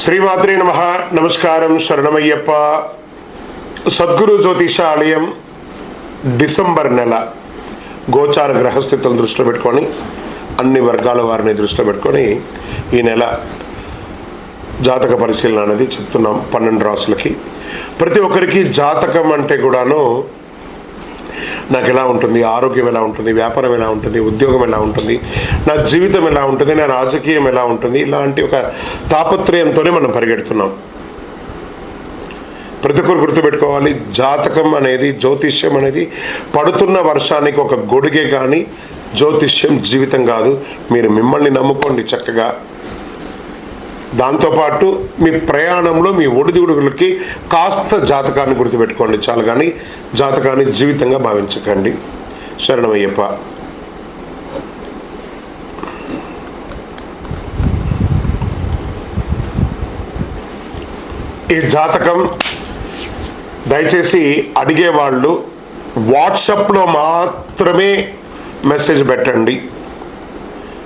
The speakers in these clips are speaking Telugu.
శ్రీమాత్రే నమ. నమస్కారం శరణమయ్యప్ప. సద్గురు జ్యోతిష ఆలయం డిసెంబర్ నెల. గోచార గ్రహస్థితులను దృష్టిలో పెట్టుకొని అన్ని వర్గాల వారిని దృష్టిలో పెట్టుకొని ఈ నెల జాతక పరిశీలన అనేది చెప్తున్నాం పన్నెండు రాసులకి. ప్రతి ఒక్కరికి జాతకం అంటే కూడాను నాకు ఎలా ఉంటుంది ఆరోగ్యం ఎలా ఉంటుంది వ్యాపారం ఎలా ఉంటుంది ఉద్యోగం ఎలా ఉంటుంది నా జీవితం ఎలా ఉంటుంది నా రాజకీయం ఎలా ఉంటుంది ఇలాంటి ఒక తాపత్రయంతోనే మనం పరిగెడుతున్నాం. ప్రతి ఒక్కరు గుర్తుపెట్టుకోవాలి జాతకం అనేది జ్యోతిష్యం అనేది పడుతున్న వర్షానికి ఒక గొడుగే కానీ జ్యోతిష్యం జీవితం కాదు. మీరు మిమ్మల్ని నమ్ముకోండి చక్కగా. దాంతోపాటు మీ ప్రయాణంలో మీ ఒడిదుడుగులకి కాస్త జాతకాన్ని గుర్తుపెట్టుకోండి చాలు కానీ జాతకాన్ని జీవితంగా భావించకండి. శరణమయ్యప్ప. ఈ జాతకం దయచేసి అడిగేవాళ్ళు వాట్సప్లో మాత్రమే మెసేజ్ పెట్టండి.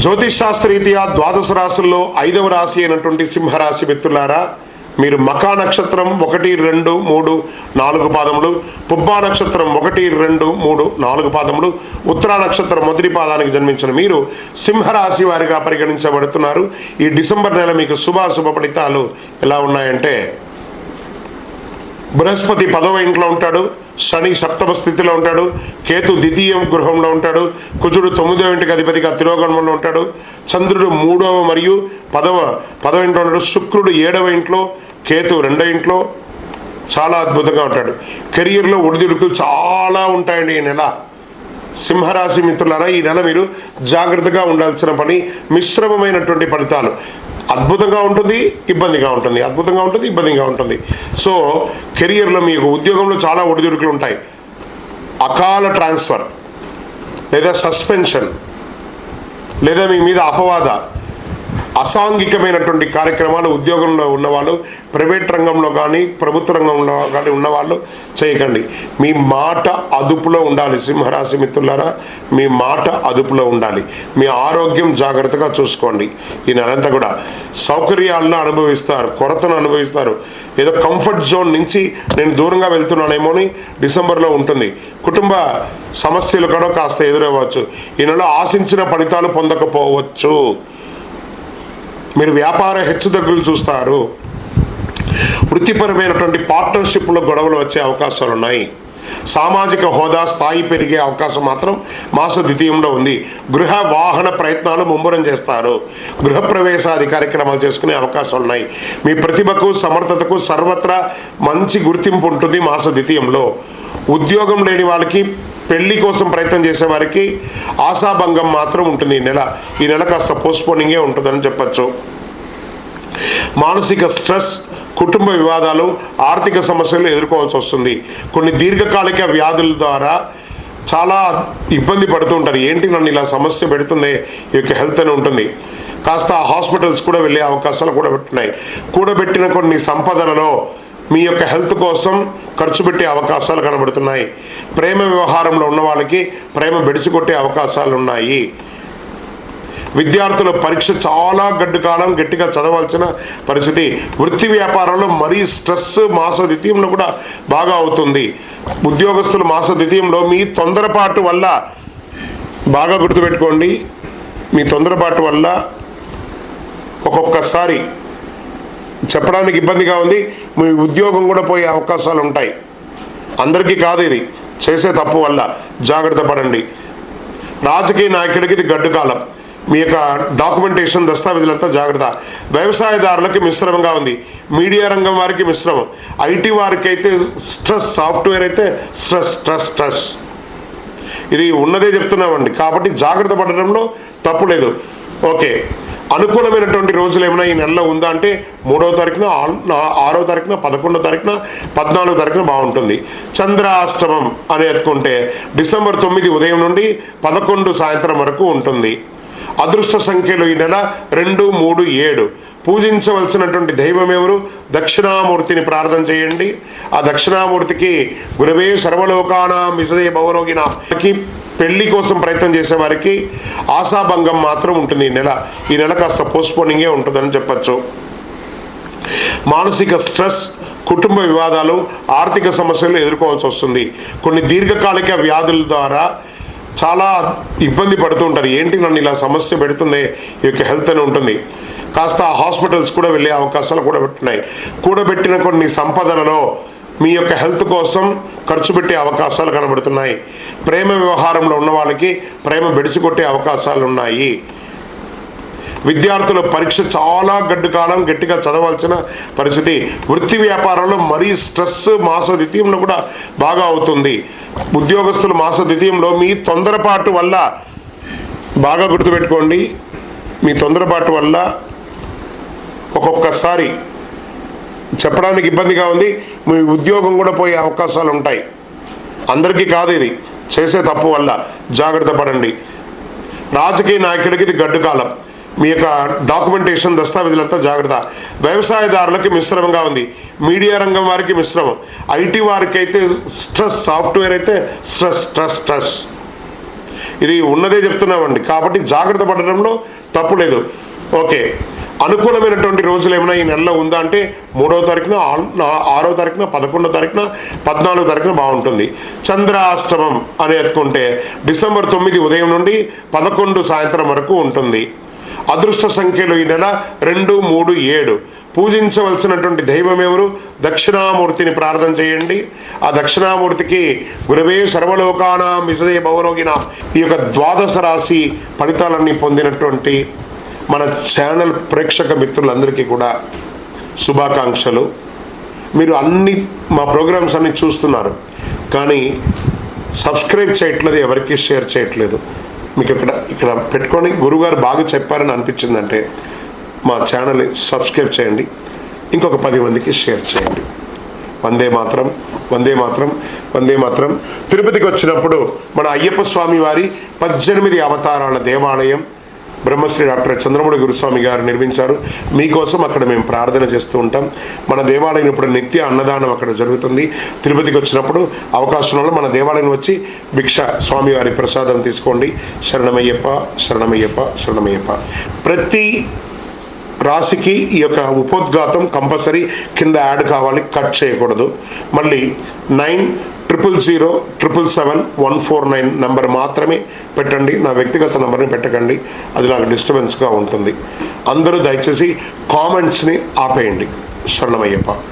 జ్యోతిష్ శాస్త్రరీత్యా ద్వాదశ రాశుల్లో ఐదవ రాశి అయినటువంటి సింహరాశి మిత్రులారా మీరు మకా నక్షత్రం ఒకటి రెండు మూడు నాలుగు పాదములు పుబ్బా నక్షత్రం ఒకటి రెండు మూడు నాలుగు పాదములు ఉత్తరా నక్షత్రం మొదటి పాదానికి జన్మించిన మీరు సింహరాశి వారిగా పరిగణించబడుతున్నారు. ఈ డిసెంబర్ నెల మీకు శుభాశుభ ఫలితాలు ఎలా ఉన్నాయంటే బృహస్పతి పదవ ఇంట్లో ఉంటాడు. శని సప్తమ స్థితిలో ఉంటాడు కేతు ద్వితీయ గృహంలో ఉంటాడు కుజుడు తొమ్మిదవ ఇంటికి అధిపతిగా తిరోగమనంలో ఉంటాడు చంద్రుడు మూడవ మరియు పదవ పదవ ఇంట్లో ఉంటాడు శుక్రుడు ఏడవ ఇంట్లో కేతు రెండవ ఇంట్లో చాలా అద్భుతంగా ఉంటాడు. కెరియర్లో ఒడిదుడుకులు చాలా ఉంటాయండి ఈ నెల. సింహరాశి మిత్రులారా ఈ నెల మీరు జాగ్రత్తగా ఉండాల్సిన పని మిశ్రమమైనటువంటి ఫలితాలు. అద్భుతంగా ఉంటుంది ఇబ్బందిగా ఉంటుంది. అద్భుతంగా ఉంటుంది ఇబ్బందిగా ఉంటుంది. సో కెరియర్లో మీకు ఉద్యోగంలో చాలా ఒడిదుడుకులు ఉంటాయి. అకాల ట్రాన్స్ఫర్ లేదా సస్పెన్షన్ లేదా మీ మీద అపవాద అసాంఘికమైనటువంటి కార్యక్రమాలు ఉద్యోగంలో ఉన్నవాళ్ళు ప్రైవేట్ రంగంలో కానీ ప్రభుత్వ రంగంలో కానీ ఉన్నవాళ్ళు చేయకండి. మీ మాట అదుపులో ఉండాలి సింహరాశి మిత్రులారా. మీ మాట అదుపులో ఉండాలి. మీ ఆరోగ్యం జాగ్రత్తగా చూసుకోండి. ఈ నెలంతా కూడా సౌకర్యాలను అనుభవిస్తారు కొరతను అనుభవిస్తారు. ఏదో కంఫర్ట్ జోన్ నుంచి నేను దూరంగా వెళ్తున్నానేమో అని డిసెంబర్లో ఉంటుంది. కుటుంబ సమస్యలు కూడా కాస్త ఎదురవ్వచ్చు. ఈ నెల ఆశించిన ఫలితాలు పొందకపోవచ్చు. మీరు వ్యాపార హెచ్చుతగ్గులు చూస్తారు. వృత్తిపరమైనటువంటి పార్ట్నర్షిప్లో గొడవలు వచ్చే అవకాశాలు ఉన్నాయి సామాజిక హోదా స్థాయి పెరిగే అవకాశం మాత్రం మాస ద్వితీయంలో ఉంది. గృహ వాహన ప్రయత్నాలు ముమ్మరం చేస్తారు. గృహప్రవేశాది కార్యక్రమాలు చేసుకునే అవకాశాలు ఉన్నాయి మీ ప్రతిభకు సమర్థతకు సర్వత్రా మంచి గుర్తింపు ఉంటుంది మాస ద్వితీయంలో. ఉద్యోగం లేని వాళ్ళకి పెళ్ళి కోసం ప్రయత్నం చేసేవారికి ఆశాభంగం మాత్రం ఉంటుంది. ఈ నెల ఈ నెల కాస్త పోస్ట్పోనింగే ఉంటుందని చెప్పచ్చు. మానసిక స్ట్రెస్ కుటుంబ వివాదాలు ఆర్థిక సమస్యలు ఎదుర్కోవాల్సి వస్తుంది. కొన్ని దీర్ఘకాలిక వ్యాధుల ద్వారా చాలా ఇబ్బంది పడుతూ ఉంటారు. ఏంటి నన్ను ఇలా సమస్య పెడుతుంది? ఈ యొక్క హెల్త్ అని ఉంటుంది. కాస్త హాస్పిటల్స్ కూడా వెళ్ళే అవకాశాలు కూడా పెట్టున్నాయి కూడబెట్టిన కొన్ని సంపదలలో మీ యొక్క హెల్త్ కోసం ఖర్చు పెట్టే అవకాశాలు కనబడుతున్నాయి. ప్రేమ వ్యవహారంలో ఉన్న వాళ్ళకి ప్రేమ బెడిసికొట్టే అవకాశాలు ఉన్నాయి. విద్యార్థుల పరీక్ష చాలా గడ్డు కాలం గట్టిగా చదవాల్సిన పరిస్థితి. వృత్తి వ్యాపారంలో మరీ స్ట్రెస్ మాస ద్వితీయంలో కూడా బాగా అవుతుంది. ఉద్యోగస్తులు మాస ద్వితీయంలో మీ తొందరపాటు వల్ల బాగా గుర్తుపెట్టుకోండి. మీ తొందరపాటు వల్ల ఒక్కొక్కసారి చెప్పడానికి ఇబ్బందిగా ఉంది. మీ ఉద్యోగం కూడా పోయే అవకాశాలు ఉంటాయి. అందరికీ కాదు ఇది. చేసే తప్పు వల్ల జాగ్రత్త పడండి. రాజకీయ నాయకుడికి ఇది గడ్డు కాలం. మీ యొక్క డాక్యుమెంటేషన్ దస్తావేజులంతా జాగ్రత్త. వ్యవసాయదారులకి మిశ్రమంగా ఉంది. మీడియా రంగం వారికి మిశ్రమం. ఐటీ వారికి అయితే స్ట్రెస్ సాఫ్ట్వేర్ అయితే స్ట్రెస్ స్ట్రెస్ స్ట్రెస్. ఇది ఉన్నదే చెప్తున్నామండి. కాబట్టి జాగ్రత్త పడడంలో తప్పు లేదు. ఓకే. అనుకూలమైనటువంటి రోజులు ఏమైనా ఈ నెలలో ఉందా అంటే మూడవ తారీఖున ఆరో తారీఖున పదకొండో తారీఖున పద్నాలుగో తారీఖున బాగుంటుంది. చంద్రాష్టమం అని ఎత్తుకుంటే డిసెంబర్ తొమ్మిది ఉదయం నుండి పదకొండు సాయంత్రం వరకు ఉంటుంది. అదృష్ట సంఖ్యలు ఈ నెల రెండు మూడు ఏడు. పూజించవలసినటువంటి దైవం ఎవరు? దక్షిణామూర్తిని ప్రార్థన చేయండి. ఆ దక్షిణామూర్తికి గురవే సర్వలోకాన మిసదే భవరోగినాకి పెళ్ళి కోసం ప్రయత్నం చేసేవారికి ఆశాభంగం మాత్రం ఉంటుంది ఈ నెల. ఈ నెల కాస్త పోస్ట్పోనింగే ఉంటుందని చెప్పచ్చు. మానసిక స్ట్రెస్ కుటుంబ వివాదాలు ఆర్థిక సమస్యలు ఎదుర్కోవాల్సి వస్తుంది. కొన్ని దీర్ఘకాలిక వ్యాధుల ద్వారా చాలా ఇబ్బంది పడుతూ ఉంటారు. ఏంటి నన్ను ఇలా సమస్య పెడుతుంది? ఈ యొక్క హెల్త్ అని ఉంటుంది. కాస్త హాస్పిటల్స్ కూడా వెళ్ళే అవకాశాలు కూడా పెట్టున్నాయి కూడబెట్టిన కొన్ని సంపదలలో మీ యొక్క హెల్త్ కోసం ఖర్చు పెట్టే అవకాశాలు కనబడుతున్నాయి. ప్రేమ వ్యవహారంలో ఉన్న వాళ్ళకి ప్రేమ బెడిసికొట్టే అవకాశాలు ఉన్నాయి. విద్యార్థుల పరీక్ష చాలా గడ్డు కాలం గట్టిగా చదవాల్సిన పరిస్థితి. వృత్తి వ్యాపారంలో మరీ స్ట్రెస్ మాస ద్వితీయంలో కూడా బాగా అవుతుంది. ఉద్యోగస్తులు మాస ద్వితీయంలో మీ తొందరపాటు వల్ల బాగా గుర్తుపెట్టుకోండి. మీ తొందరపాటు వల్ల ఒక్కొక్కసారి చెప్పడానికి ఇబ్బందిగా ఉంది. మీ ఉద్యోగం కూడా పోయే అవకాశాలు ఉంటాయి. అందరికీ కాదు ఇది. చేసే తప్పు వల్ల జాగ్రత్త పడండి. రాజకీయ నాయకుడికి ఇది గడ్డు కాలం. మీ యొక్క డాక్యుమెంటేషన్ దస్తావేజులంతా జాగ్రత్త. వ్యవసాయదారులకి మిశ్రమంగా ఉంది. మీడియా రంగం వారికి మిశ్రమం. ఐటీ వారికి అయితే స్ట్రెస్ సాఫ్ట్వేర్ అయితే స్ట్రెస్ స్ట్రెస్ స్ట్రెస్. ఇది ఉన్నదే చెప్తున్నామండి. కాబట్టి జాగ్రత్త పడడంలో తప్పు లేదు. ఓకే. అనుకూలమైనటువంటి రోజులు ఏమైనా ఈ నెలలో ఉందా అంటే మూడవ తారీఖున ఆల్- ఆరో తారీఖున పదకొండో తారీఖున పద్నాలుగో తారీఖున బాగుంటుంది. చంద్రాష్టమం అని ఎత్తుకుంటే డిసెంబర్ తొమ్మిది ఉదయం నుండి పదకొండు సాయంత్రం వరకు ఉంటుంది. అదృష్ట సంఖ్యలు ఈ నెల రెండు మూడు ఏడు. పూజించవలసినటువంటి దైవం ఎవరు? దక్షిణామూర్తిని ప్రార్థన చేయండి. ఆ దక్షిణామూర్తికి గురవే సర్వలోకానా మిసదే భవరోగిన. ఈ యొక్క ద్వాదశ రాశి ఫలితాలన్నీ పొందినటువంటి మన ఛానల్ ప్రేక్షక మిత్రులందరికీ కూడా శుభాకాంక్షలు. మీరు అన్ని మా ప్రోగ్రామ్స్ అన్ని చూస్తున్నారు. కానీ సబ్స్క్రైబ్ చేయట్లేదు ఎవరికి షేర్ చేయట్లేదు. మీకు ఇక్కడ ఇక్కడ పెట్టుకొని గురుగారు బాగా చెప్పారని అనిపించిందంటే మా ఛానల్ని సబ్స్క్రైబ్ చేయండి. ఇంకొక పది మందికి షేర్ చేయండి. వందే మాత్రం వందే మాత్రం వందే మాత్రం. తిరుపతికి వచ్చినప్పుడు మన అయ్యప్ప స్వామి వారి పద్దెనిమిది అవతారాల దేవాలయం బ్రహ్మశ్రీ డాక్టర్ చంద్రముడి గురుస్వామి గారు నిర్మించారు. మీకోసం అక్కడ మేము ప్రార్థన చేస్తూ ఉంటాం. మన దేవాలయం ఇప్పుడు నిత్య అన్నదానం అక్కడ జరుగుతుంది. తిరుపతికి వచ్చినప్పుడు అవకాశం వల్ల మన దేవాలయం వచ్చి భిక్ష స్వామివారి ప్రసాదం తీసుకోండి. శరణమయ్యప్ప శరణమయ్యప్ప శరణమయ్యప్ప. ప్రతి రాశికి ఈ యొక్క ఉపోద్ఘాతం కంపల్సరీ కింద యాడ్ కావాలి. కట్ చేయకూడదు. మళ్ళీ nine triple zero triple seven one four nine number మాత్రమే పెట్టండి. నా వ్యక్తిగత నెంబర్ని పెట్టకండి. అది నాకు డిస్టర్బెన్స్గా ఉంటుంది. అందరూ దయచేసి కామెంట్స్ని ఆపేయండి. శరణమయ్యప్ప.